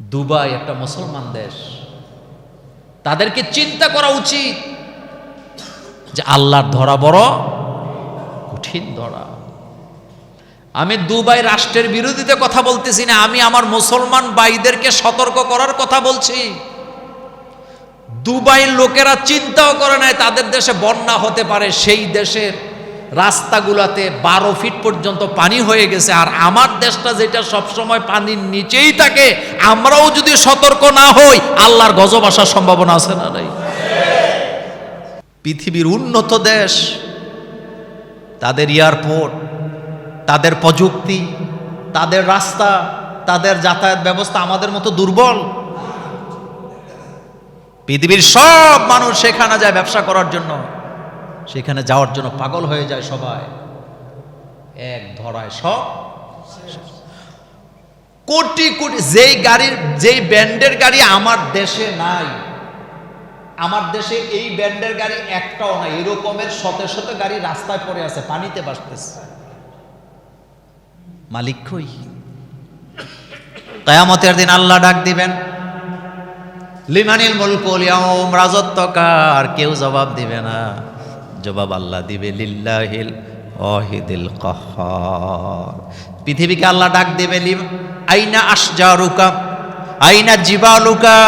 Dubai একটা মুসলমান দেশ। তাদেরকে চিন্তা করা উচিত যে আল্লাহর ধরা বড়, কঠিন ধরা। আমি দুবাই রাষ্ট্রের বিরোধীতে কথা বলতেছি না, আমি আমার মুসলমান ভাইদেরকে সতর্ক করার কথা বলছি। দুবাইয়ের লোকেরা চিন্তাও করে নাই, তাদের দেশে বন্যা হতে পারে, সেই দেশের রাস্তাগুলোতে বারো ফিট পর্যন্ত পানি হয়ে গেছে, আর আমার দেশটা যেটা সবসময় পানির নিচেই থাকে, আমরাও যদি সতর্ক না হই, আল্লাহর গজব আসার সম্ভাবনা আছে না নাই? পৃথিবীর উন্নত দেশ, তাদের এয়ারপোর্ট, তাদের প্রযুক্তি, তাদের রাস্তা, তাদের যাতায়াত ব্যবস্থা আমাদের মতো দুর্বল। পৃথিবীর সব মানুষ সেখানে যায় ব্যবসা করার জন্য। সেখানে যাওয়ার জন্য পাগল হয়ে যায় সবাই। এক ধরায় সব। কোটি কোটি যেই গাড়ির, যেই ব্যান্ডের গাড়ি আমার দেশে নাই, আমার দেশে এই ব্যান্ডের গাড়ি একটাও নাই, এরকমের শত শত গাড়ি রাস্তায় পড়ে আছে, পানিতে বাসতেছে মালিক কই? কয়ামতের দিন আল্লাহ ডাক দিবেন, লিমানিল মুলকুল ইয়াউম রাজত্ব কার কেউ জবাব দিবে না। জবাব আল্লাহ দিবে, লিল্লাহিল ওয়াহিদিল কাহ্হার পৃথিবীকে আল্লাহ ডাক দেবে আইনা আশজারুকা, আইনা জিবালুকা?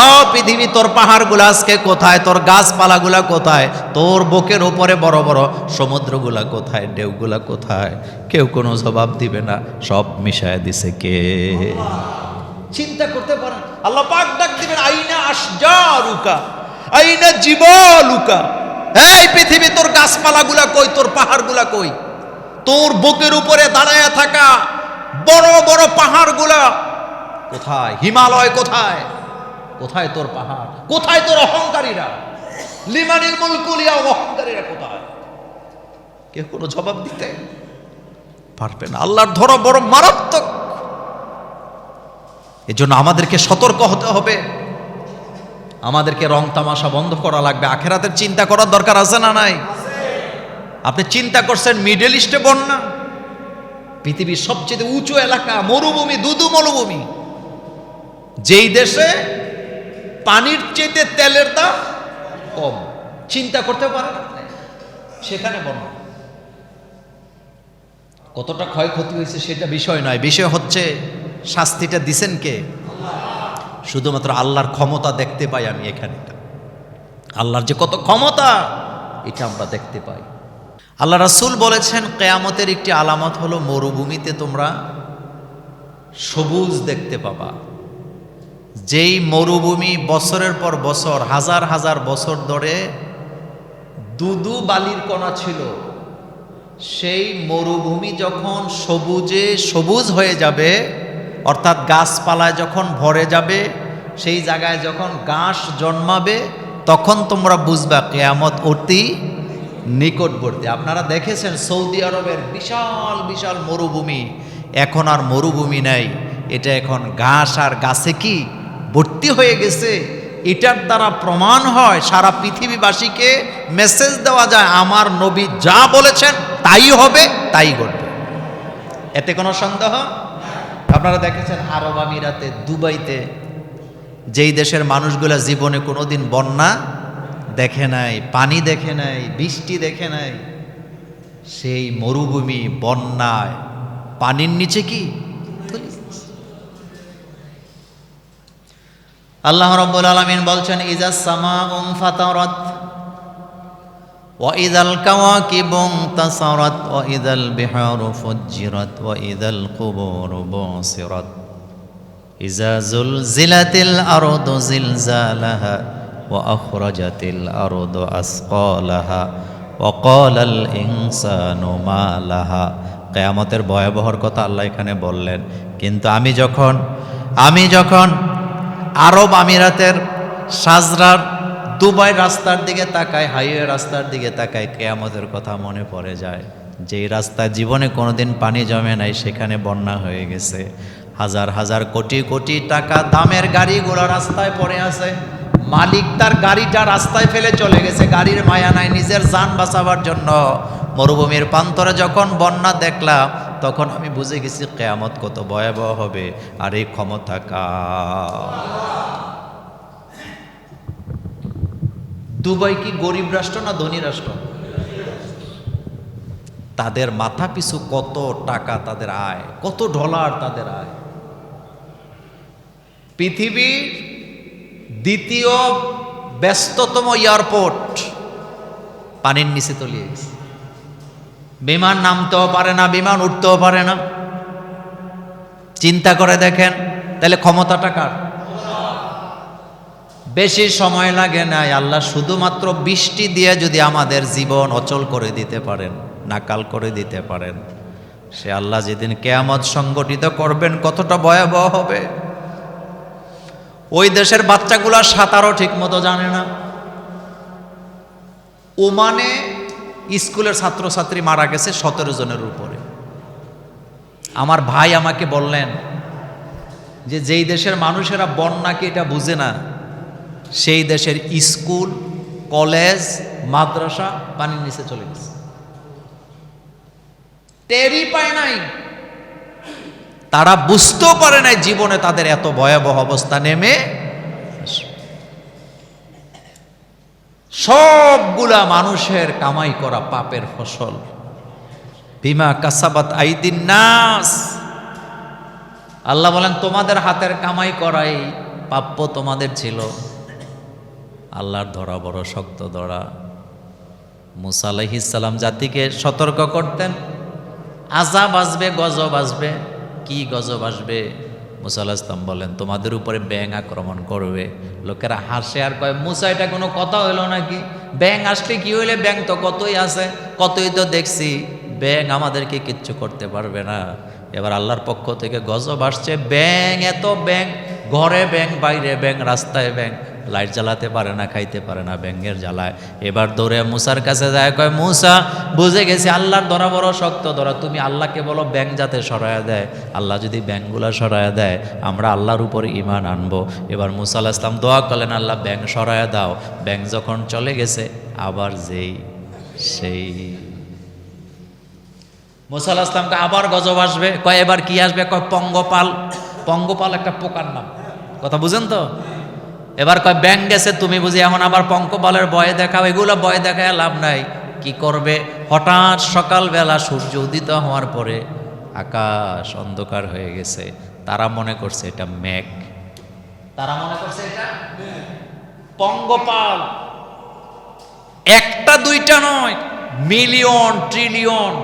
ও পৃথিবী, তোর পাহাড়গুলো আজকে কোথায়? তোর গাছপালাগুলা কোথায়? তোর বুকের উপরে বড় বড় সমুদ্রগুলা কোথায়? ঢেউগুলা কোথায়? কেউ কোনো জবাব দিবে না, সব মিশায় দিছে কে? চিন্তা করতে পারেন, আল্লাহ পাক ডাক দিবেন, আইনা আশজারুকা, আইনা জিবালুকা। এই পৃথিবী, তোর গাছপালাগুলা কই, তোর পাহাড়গুলা কই? তোর বুকের উপরে দাঁড়ায় থাকা বড় বড় পাহাড়গুলা কোথায়? হিমালয় কোথায়? কোথায় তোর পাহাড়? কোথায় তোর অহংকারীরা? লিমানিল মুলকুলিয়া অহংকারীরা কোথায়? কেউ কোনো জবাব দিতে পারবে না। আল্লাহর ধরো বড় মারাত্মক। এজন্য আমাদেরকে সতর্ক হতে হবে। আমাদেরকে রং তামাশা বন্ধ করা লাগবে। আখেরাতের চিন্তা করার দরকার আছে না নাই? আপনি চিন্তা করছেন মিডল ইস্টে বন্যা? পৃথিবীর সবচেয়ে উঁচু এলাকা, মরুভূমি, দুদু মরুভূমি। যেই দেশে পানির চেয়ে তেলের দাম কম, চিন্তা করতে আপনি? সেখানে বন্যা। কতটা ক্ষয়ক্ষতি হয়েছে সেটা বিষয় নয়। বিষয় হচ্ছে, শাস্তিটা দিছেন কে? শুধুমাত্র আল্লাহর ক্ষমতা দেখতে পাই আমি এখানে আল্লাহর যে কত ক্ষমতা, এটা আমরা দেখতে পাই। আল্লাহ রাসূল বলেছেন, কেয়ামতের একটি আলামত হলো, মরুভূমিতে তোমরা সবুজ দেখতে পাবা। যেই মরুভূমি বছরের পর বছর, হাজার হাজার বছর ধরে দুদু বালির কণা ছিল, সেই মরুভূমি যখন সবুজে সবুজ হয়ে যাবে অর্থাৎ গাছপালায় যখন ভরে যাবে, সেই জায়গায় যখন ঘাস জন্মাবে, তখন তোমরা বুঝবা কেয়ামত অতি নিকটবর্তী। আপনারা দেখেছেন সৌদি আরবের বিশাল বিশাল মরুভূমি। এখন আর মরুভূমি নাই। এটা এখন ঘাস আর গাছে কি ভর্তি হয়ে গেছে? এটার দ্বারা প্রমাণ হয়, সারা পৃথিবীবাসীকে মেসেজ দেওয়া যায়, আমার নবী যা বলেছেন, তাই হবে, তাই ঘটবে। এতে কোনো সন্দেহ? আপনারা দেখেছেন আরব আমিরাতে, দুবাইতে, যেই দেশের মানুষগুলা জীবনে কোনোদিন বন্যা দেখে নাই, পানি দেখে নাই, বৃষ্টি দেখে নাই, সেই মরুভূমি বন্যায়। পানির নিচে কি। আল্লাহ রব্বুল আলমিন বলছেন ইজা সামা উম ফাতারত। وإذا الكواكب انتصرت وإذا البحار فجرت وإذا القبور بعصرت إذا زلزلت الأرض زلزالها وأخرجت الأرض أثقالها وقال الإنسان ما لها কেয়ামতের ভয়াবহর কথা আল্লাহ এখানে বললেন কিন্তু আমি যখন আমি যখন আরব আমিরাতের সাজরার দুবাই রাস্তার দিকে তাকায়, হাইওয়ে রাস্তার দিকে তাকায়, কেয়ামতের কথা মনে পড়ে যায়। যেই রাস্তায় জীবনে কোনোদিন পানি জমে নাই, সেখানে বন্যা হয়ে গেছে। হাজার হাজার কোটি কোটি টাকা দামের গাড়িগুলো রাস্তায় পড়ে আছে। মালিক তার গাড়িটা রাস্তায় ফেলে চলে গেছে। গাড়ির মায়া নাই, নিজের যান বাঁচাবার জন্য। মরুভূমির প্রান্তরে যখন বন্যা দেখলাম, তখন আমি বুঝে গেছি কেয়ামত কত ভয়াবহ হবে। আর এই ক্ষমতা কা দুবাই কি গরিব রাষ্ট্র না ধনী রাষ্ট্র? তাদের মাথা পিছু কত টাকা তাদের আয়, কত ডলার তাদের আয়? পৃথিবীর দ্বিতীয় ব্যস্ততম এয়ারপোর্ট পানির নিচে তলিয়ে গেছে। বিমান নামতেও পারে না, বিমান উঠতেও পারে না। চিন্তা করে দেখেন, তাহলে ক্ষমতাটা কার? বেশি সময় লাগে না আল্লাহ শুধুমাত্র বৃষ্টি দিয়ে যদি আমাদের জীবন অচল করে দিতে পারেন, নাকাল করে দিতে পারেন, সে আল্লাহ যেদিন কেয়ামত সংগঠিত করবেন, কতটা ভয়াবহ হবে। ওই দেশের বাচ্চাগুলা সাঁতারও ঠিক মতো জানে না। ওমানে স্কুলের ছাত্রছাত্রী মারা গেছে সতেরো জনের উপরে। আমার ভাই আমাকে বললেন যে, যেই দেশের মানুষেরা বন্যাকে এটা বুঝে না? সেই দেশের স্কুল, কলেজ, মাদ্রাসা পানির নিচে চলে গেছে। টেরই পায় নাই। তারা বুঝতেও পারে নাই জীবনে তাদের এত ভয়াবহ অবস্থা নেমে সবগুলা মানুষের কামাই করা পাপের ফসল। বিমা কাসাবাত আইদিন নাস। আল্লাহ বলেন, তোমাদের হাতের কামাই করাই প্রাপ্য তোমাদের ছিল। আল্লাহর ধরা বড় শক্ত ধরা। মুসা আলাইহিসাল্লাম জাতিকে সতর্ক করতেন আজাব আসবে, গজব আসবে। কি গজব আসবে? মুসা ইসলাম বলেন, তোমাদের উপরে ব্যাং আক্রমণ করবে। লোকেরা হাসে আর কয়, মুসা, এটা কোনো কথা হইল নাকি? ব্যাং আসলে কি হইলে? ব্যাং তো কতই আছে, কতই তো দেখছি। ব্যাং আমাদেরকে কিচ্ছু করতে পারবে না। এবার আল্লাহর পক্ষ থেকে গজব আসছে ব্যাং এত ব্যাং ঘরে ব্যাং বাইরে ব্যাং রাস্তায় ব্যাং লাইট জ্বালাতে পারে না, খাইতে পারে না, ব্যাঙের জ্বালায় এবার দৌড়ে মুসার কাছে যায়, কয়, মুসা, বুঝে গেছি আল্লাহর ধরা বড় শক্ত ধরা। তুমি আল্লাহকে বলো ব্যাং যাতে সরায়া দেয়। আল্লাহ যদি ব্যাংগুলা সরায়া দেয়, আমরা আল্লাহর উপরে ইমান আনব। এবার মুসা আল্লাহ ইসলাম দোয়া করলেন, আল্লাহ ব্যাং সরায়া দাও। ব্যাং যখন চলে গেছে, আবার যেই, সেই। মুসা আল্লাহ ইসলামকে আবার গজব আসবে। কয়, এবার কি আসবে? কয়, পঙ্গপাল। পঙ্গপাল একটা পোকার নাম। কথা বুঝেন তো? এবার কয়, ব্যাং গেছে তুমি বুঝি, এখন আবার পঙ্কপালের ভয় দেখাও, এগুলো ভয় দেখায় লাভ নাই। কি করবে? হঠাৎ সকালবেলা সূর্য উদিত হওয়ার পরে আকাশ অন্ধকার হয়ে গেছে। তারা মনে করছে এটা মেঘ। তারা মনে করছে এটা পঙ্গপাল। একটা দুইটা নয়, মিলিয়ন, ট্রিলিয়ন।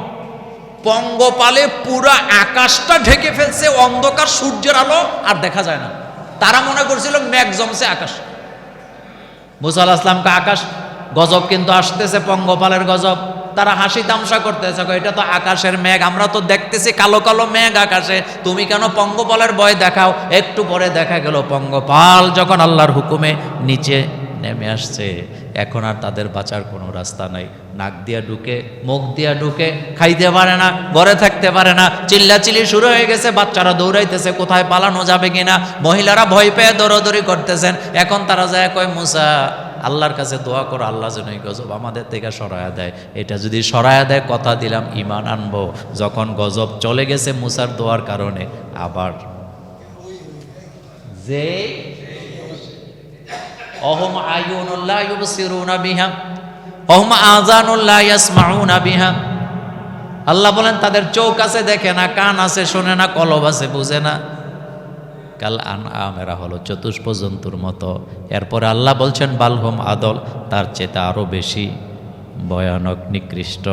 পঙ্গপালে পুরা আকাশটা ঢেকে ফেলছে, অন্ধকার সূর্যের আলো আর দেখা যায় না। তারা মনে করছিল মেঘ জমছে আকাশ। মুসা আল্লাহ ইসলামকে আকাশ গজব কিন্তু আসতেছে, পঙ্গপালের গজব। তারা হাসি তামসা করতেছে এটা তো আকাশের মেঘ, আমরা তো দেখতেছি কালো কালো মেঘ আকাশে। তুমি কেন পঙ্গপালের ভয় দেখাও? একটু পরে দেখা গেল পঙ্গপাল যখন আল্লাহর হুকুমে নিচে নেমে আসছে। এখন আর তাদের বাঁচার কোনো রাস্তা নাই। নাক দিয়া ঢুকে, মুখ দিয়া ঢুকে, খাইতে পারে না, ঘরে থাকতে পারে না। চিল্লাচিল্লি শুরু হয়ে গেছে, বাচ্চারা দৌড়াইতেছে, কোথায় পালানো যাবে কিনা মহিলারা ভয় পেয়ে দৌড়াদৌড়ি করতেছেন। এখন তারা যায় কয়, মুসা, আল্লাহর কাছে দোয়া করো, আল্লাহ যেন গজব আমাদের থেকে সরায়া দেয়। এটা যদি সরায়া দেয়, কথা দিলাম ইমান আনব। যখন গজব চলে গেছে মুসার দোয়ার কারণে, আবার যে অহম আয়ুনুল্লাহ বিহা, অহম আল্লাহ বলেন, তাদের চোখ আছে, দেখে না, কান আছে, শোনে না, কলব আছে, বুঝে না। কাল আন আমেরা হলো চতুষ্প জন্তুর মতো। এরপরে আল্লাহ বলছেন, বালহম আদল, তার চেয়ে আরও বেশি ভয়ানক, নিকৃষ্ট।